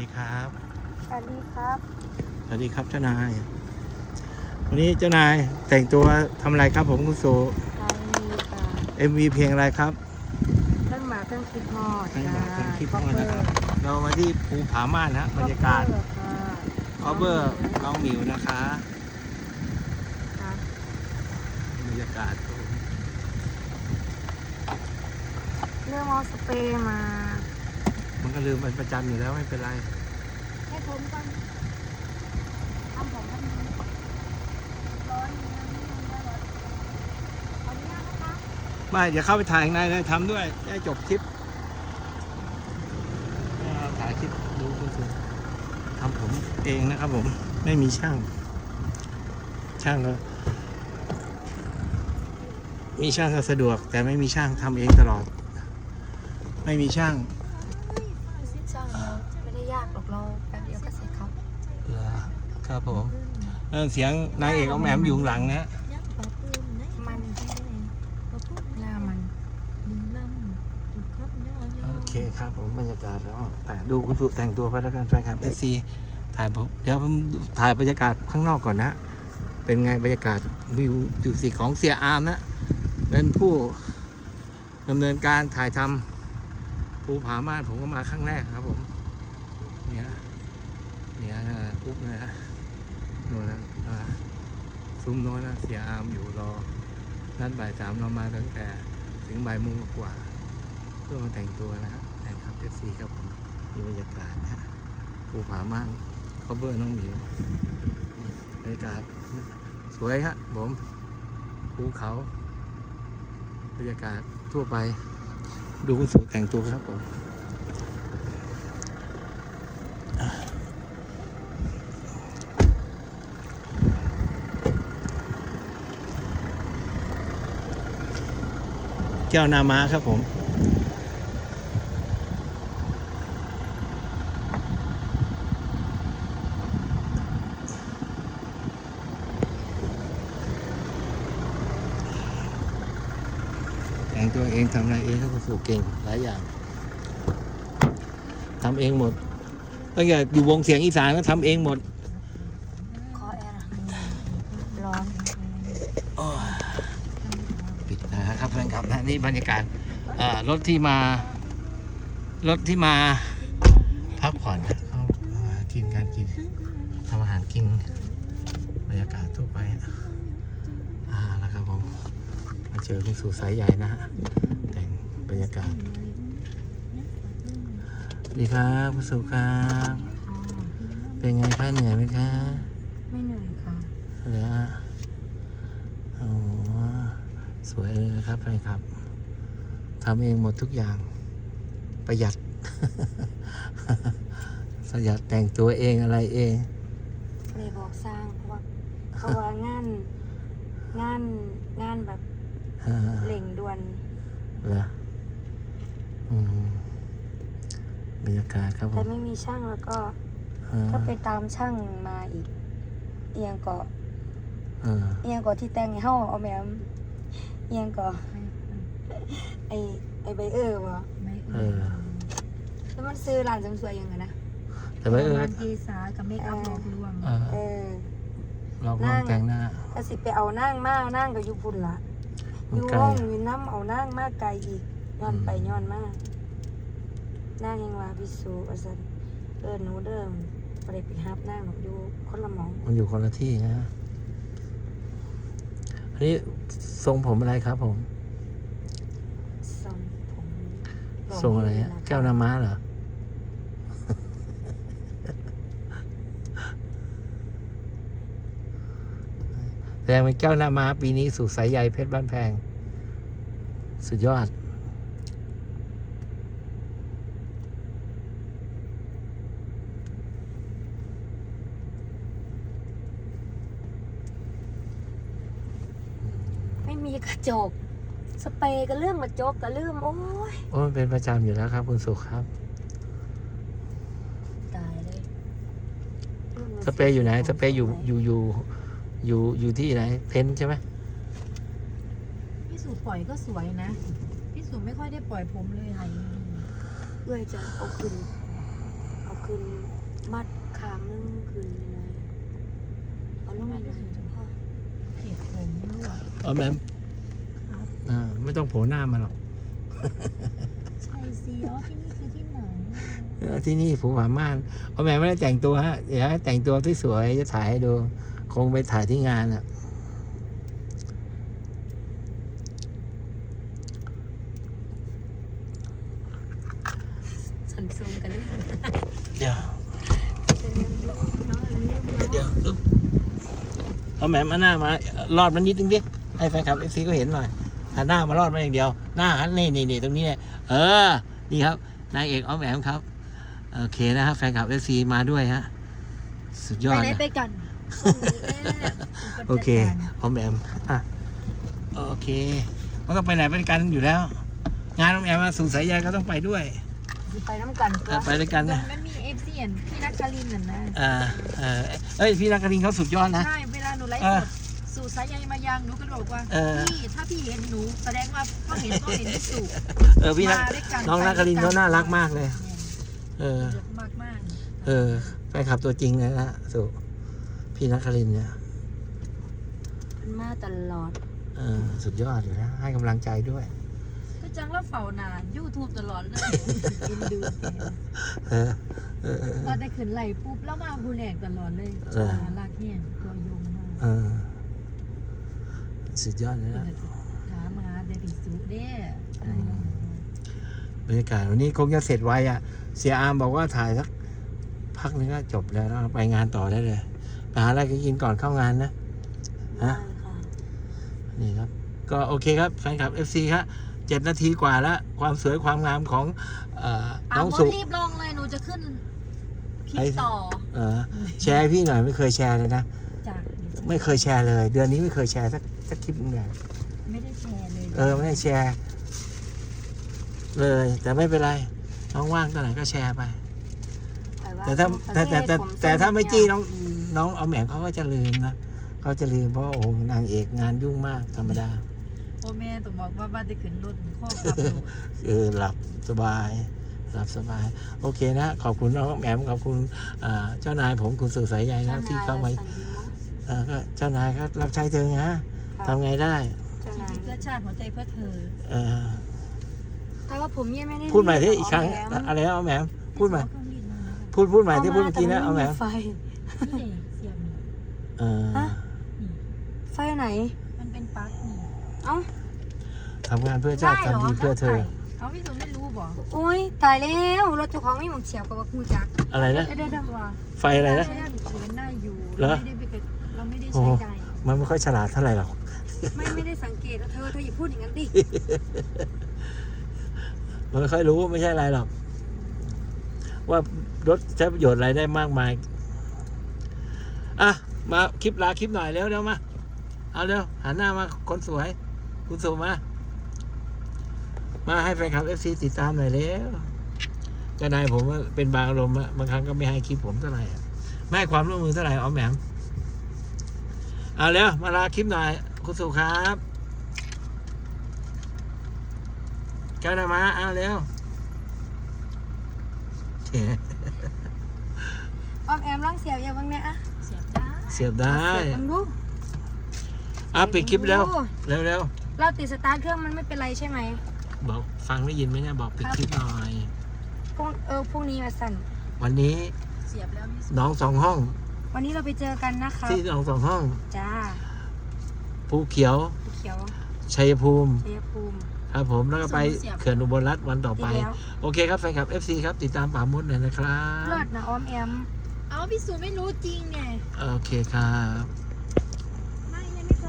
ดีครับ สวัสดีครับ สวัสดีครับเจ้านาย วันนี้เจ้านายแต่งตัวทำอะไรครับผมคุณโซ ทางมีค่ะ MV เพลงอะไรครับ เครื่องหมากเครื่องคิดฮอดทั้งหมดทั้งคลิปจ้านะครับ เรามาที่ภูผาม่านฮะบรรยากาศ cover น้องหมิวนะคะค่ะบรรยากาศครับผมเรื่องเอาสเปรย์มา มันก็ลืมเป็นประจำอยู่แล้วไม่เป็นไรให้ผมก่อนทำผมกันร้อนอยู่นะนี่มันได้ร้อนขออนุญาตนะคะไม่เดี๋ยวเข้าไปถ่ายข้างในเลยทำด้วยได้จบคลิปเอาถ่ายคลิปดูคุณโซทำผมเองนะครับผมไม่มีช่าง ช่างก็มีช่างก็สะดวก แต่ไม่มีช่างทำเองตลอด ไม่มีช่าง ครับผมเออเสียงนางเอกเอาแหมมอยู่ข้างหลังนะมันหน้ามันโอเคครับผมบรรยากาศแล้วแต่ดูคุณสุแต่งตัวไปแล้วกันแฟนคลับเอซีถ่ายผมเดี๋ยวผมถ่ายบรรยากาศข้างนอกก่อนนะ เป็นไงบรรยากาศวิวจุดสีของเสียอาร์มนะเป็นผู้ดำเนินการถ่ายทำภูผาม่านผมก็มาครั้งแรกครับผมเนี่ยเนี่ยนะปุ๊บนะ ฮะโน่นนะซุ้มโน้นนะเสียอามอยู่รอ นัดบ่ายสามเรามาตั้งแต่ถึงบ่ายโมงกว่าเพื่อมาแต่งตัวนะฮะแต่งครับเอฟซีครับผมมีบรรยากาศนะภูผาม่านเขาเบอร์น้องหมิวบรรยากาศสวยฮะผมภูเขาบรรยากาศทั่วไป ดูคุณสุแต่งตัวครับผม แก้วนาม้าครับผม แต่งตัวเองทำอะไรเองครับคุณสู่เก่งหลายอย่างทำเองหมดตั้งแต่อยู่วงเสียงอีสานก็ทำเองหมด ขอแอร์ร้อน ปิดนะ ครับเพื่อนครับนะนี่บรรยากาศเอ่อรถที่มารถที่มาพักผ่อนนะเขามากินการกินทำอาหารกินบรรยากาศทั่วไปอ่าแล้วครับผมมาเจอคุณสู่สายใหญ่นะฮะแต่งบรรยากาศสวัสดีครับคุณสู่ครับเป็นไงคะเหนื่อยไหมคะไม่เหนื่อยค่ะเหรอฮะอ๋อ สวยเลยนะครับแฟนครับทำเองหมดทุกอย่าง ประหยัดประหยัดแต่งตัวเองอะไรเองเลยบอกสร้างเพราะว่าเพราะว่างานงานงานแบบอ่าเร่งด่วนเหรออืมบรรยากาศครับผแต่มไม่มีช่างแล้วก็อ่าก็ไปตามช่างมาอีก เอียงเกาะอ่าเอียงเกาะที่แต่งให้เฮาเอาแหมมเอี ยงเกาะไอไอใบเออร์วะเออแล้วมันซื้อร้านเสริมสวยยังไงนะแต่ไม่เออร้านเกษากับเมคอัพหลอกลวงเออเออลองลองแต่งหน้าก็สิไปเอานั่งมานั่งกับยุพุ่นละมัอนยู่ไกลห้องอยู่น้ำเอานั่งมากไกลอีกย้อนไปอืมย้อนมานั่งยังว่าพิสูว่าสันเออหนูเดิมไปไปฮับนั่งหนูอยู่คนละหมอง มันอยู่คนละที่นะอั นนี้ทรงผมอะไรครับ ผมทรงผมหล่ทรงอะไรฮะดีนแก้วน้ำม้าเหรอแสดงเป็นแก้วหน้าม้าปีนี้สู่สายใยเพชรบ้านแพง สุดยอด กระจก สเปรย์ก็เรื่องกระจกก็เรื่องโอ้ยโอ้มันเป็นประจำอยู่แล้วครับ คุณสุขครับ ตายเลยสเปรย์อยู่ไหน สเปรย์อยู่อยู่อยู่อยู่อยู่ที่ไหน เพ้นท์ใช่ไหมพี่สูปล่อยก็สวยนะ พี่สูไม่ค่อยได้ปล่อยผมเลยค่ะเพื่อจะเอาขึ้นเอาขึ้นคืนมัดขางนึงคืนเลยเอาลงมาดูพ่อ เก็บผมไม่รู้อะเอาแหมม อ่าไม่ต้องโผล่หน้ามาหรอกใช่สิอ๋อที่นี่คือที่ไหนเออที่นี่ผูผาม่านเอาแหมมไม่ได้แต่งตัวฮะเดี๋ยวให้แต่งตัวที่สวยๆจะถ่ายให้ดู คงไปถ่ายที่งานอะสันซูมกันเลยเดี๋ยวเดี๋ยวอึ๊บเอาแหมมเอาหน้ามา รอดมันนิดนึงดิให้แฟนคลับเอฟซีก็เห็นหน่อย หันหน้ามารอดมาอย่างเดียว หน้าหันนี่นี่นี่ตรงนี้เนี่ยเออ นี่ครับนางเอกอ้อมแหมมครับ โอเคนะครับ แฟนคลับเอฟซีมาด้วยฮะ สุดยไปอดไหนนะไปกันโอเคอ้อมแหมมอะโอเค มันต้องไปไหนไปกันอยู่แล้ว งานอ้อมแหมมมาสู่สายใยก็ต้องไปด้วย ไปน้ำกันเออไปด้วยกันนะ มันมีเอฟซีนพี่นักคารินน่ะนะ อ่าเออเอ้ยพี่นักกรินเขาสุดยอดนะ ใช่ เวลาหนูไลฟ์เอสอด สู่สายใยมายางหนูก็บอกว่าเออ พี่ถ้าพี่เห็นหนูแสดงว่าก็เห็นก็เห็นที่สู่เออพี่นักมาด้วยกัน้องนักกรินเขาน่ารักมากเลย เออ มากมากเออแฟนคลับตัวจริงเลยนะสุพี่นักครินทร์เนี่ยมันมาตลอด เออสุดยอดอยู่นะให้กำลังใจด้วย ก็จังแล้วเฝ้าหนายูทูบตลอดเลยเอ็นดูเออเออเออพอได้ขึ้นไหลปุ๊บแล้วมาบูแลกตลอดเลยเออ น่ารักเนี่ยตัวยงมาก เออ สุดยอดเลยนะถามหาเดดิสุเด้อืมบรรยากาศวันนี้คงจะเสร็จไวอะ เสียอามบอกว่าถ่ายสักพักนึงก็จบแล้วแล้วไปงานต่อได้เลยไปหาอะไรกินก่อนเข้างานนะฮะได้ค่ะนี่ครับ ก็โอเคครับแฟนคลับ FC ครับเจ็ดนาทีกว่าแล้ว ความสวยความงามของเอ่อเอาน้องมสุดรีบลงเลยหนูจะขึ้นคลิไอ้ปต่อเออแชร์ให้พี่หน่อยไม่เคยแชร์เลยนะจากไม่เคยแชร์เลย เดือนนี้ไม่เคยแชร์สัก สักคลิปนึงเลยไม่ได้แชร์เลยเออไม่ได้แชร์ เลย แต่ไม่เป็นไรน้องว่างตอนไหนก็แชร์ไปไปว่าแต่ถ้าแต่แต่แต่ผมแต่ถ้าไม่เส้นจี้น้องน้องเอาแหมเขาก็จะลืมนะเขาจะลืมเพราะว่าโอ้โหนางเอกงานยุ่งมากธรรมดาพ่อแม่ต้องบอกว่าบ้านจะขึ้นรถข้อขับรถเออหลับสบายหลับสบาย โอเคนะ ขอบคุณน้องแหมมขอบคุณอ่าเจ้านายผมคุณสุสายใยนะที่เข้ามาเออก็เจ้านายก็รับใช้เธอนะ ทำไงได้เจ้าชีนายวิตเพื่อชาติหัวใจเพื่อเธอเออแต่ว่าผมยังไม่ได้พูดใหม่ที่อีกครั้งเาแหมอะไรนะเอาแหมมพูดใหม่เอาเครื่องบินมานะคะพูดพูดใหม่ที่พูดเมื่อกี้นะเอาแหมมไฟนี่เด็เสียบนี่เออฮะไฟไหน มันเป็นปลั๊กนี่เอ้าทำงานเพื่อชาติได้เหรอทำดีเพื่อเธอเอาพี่สุไม่รู้บอกโอ้ยตายแล้วรถเจ้าของไม่หมองเฉียวกับว่ากูจักอะไรนะเดี๋ยวเดี๋ยวว่าไฟอะไรนะใช้ฉุกเฉินได้อยู่เหรอเราไม่ได้ไปเราไม่ได้โอ้ใช้โหใจมันไม่ค่อยฉลาดเท่าไหร่หรอก ไม่ไม่ได้สังเกตแล้วเธอเธออย่าพูดอย่างนั้นดิมันไม่ค่อยรู้ไม่ใช่อะไรหรอก ว่ารถใช้ประโยชน์อะไรได้มากมาย อะ มาคลิปลาคลิปหน่อยเร็วเร็วมา เอาเร็วหันหน้ามาคนสวย คุณสุมา มาให้แฟนคลับเอฟซีติดตามหน่อยเร็วเจ้านายผมเป็นบางอารมณ์อะบางครั้งก็ไม่ให้คลิปผมเท่าไหร่ไม่ให้ความร่วมมือเท่าไหร่อ๋อแหมมเอาเร็วมาลาคลิปหน่อย คุณสุครับเจ้านายมาเอาเร็วออมแอมร้องเสียบอย่าบ้างเนี่ยอะเสียบได้เสียบได้เสียบบ้างดูอะปิดคลิปเร็วเร็วเร็วเราติดสตาร์ทเครื่องมันไม่เป็นไรใช่ไหมบอกฟังได้ยินไหมเนี่ยบอกปิดคลิปหน่อยพรุ่งเออพรุ่งนี้มาสั่นวันนี้เสียบแล้วมีสุน้องสองห้อง วันนี้เราไปเจอกันนะคะที่น้องสองห้องจ้า ภูเขียว ภูเขียวชัยภูมิ ชัยภูมิ ครับผมแล้วก็ไปเขื่อนอุบลรัฐวันต่อดีไปแล้วโอเคครับแฟนคลับ FC ครับ ติดตามป่ามุดหน่อยนะครับเลิศนะออมแอม เอาพี่สุไม่รู้จริงไงโอเคครับ